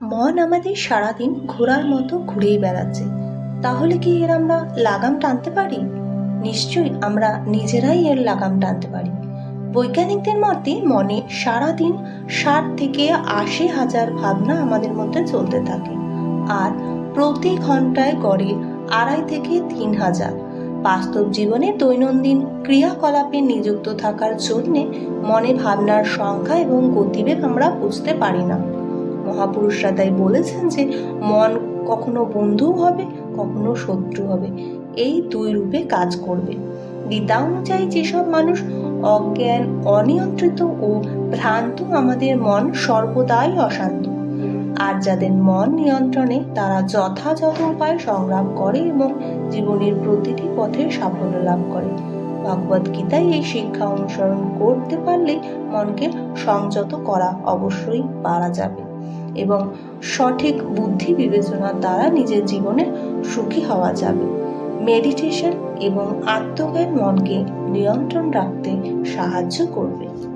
মন আমাদের সারাদিন ঘোড়ার মতো ঘুরেই বেড়াচ্ছে। তাহলে কি এর আমরা লাগাম টানতে পারি? নিশ্চয়ই আমরা নিজেরাই এর লাগাম টানতে পারি। বৈজ্ঞানিকদের মতে মনে সারাদিন ষাট থেকে আশি হাজার ভাবনা আমাদের মধ্যে চলতে থাকে। আর প্রতি ঘন্টায় গড়ে আড়াই থেকে তিন হাজার। বাস্তব জীবনে দৈনন্দিন ক্রিয়াকলাপে নিযুক্ত থাকার জন্যে মনে ভাবনার সংখ্যা এবং গতিবেগ আমরা বুঝতে পারি না। মহাপুরুষরা তাই বলেছেন যে মন কখনো বন্ধু হবে, কখনো শত্রু হবে। এই দুই রূপে কাজ করবে। গীতা অনুযায়ী যেসব মানুষ অজ্ঞান, অনিয়ন্ত্রিত ও ভ্রান্ত, আমাদের মন সর্বদাই অশান্ত। আর যাদের মন নিয়ন্ত্রণে, তারা যথাযথ উপায়ে সংগ্রাম করে এবং জীবনের প্রতিটি পথে সাফল্য লাভ করে। ভগবদ গীতায় এই শিক্ষা অনুসরণ করতে পারলে মনকে সংযত করা অবশ্যই পারা যাবে। এবং সঠিক বুদ্ধি বিবেচনার দ্বারা নিজের জীবনে সুখী হওয়া যাবে। মেডিটেশন এবং আত্মজ্ঞান মনকে নিয়ন্ত্রণ রাখতে সাহায্য করবে।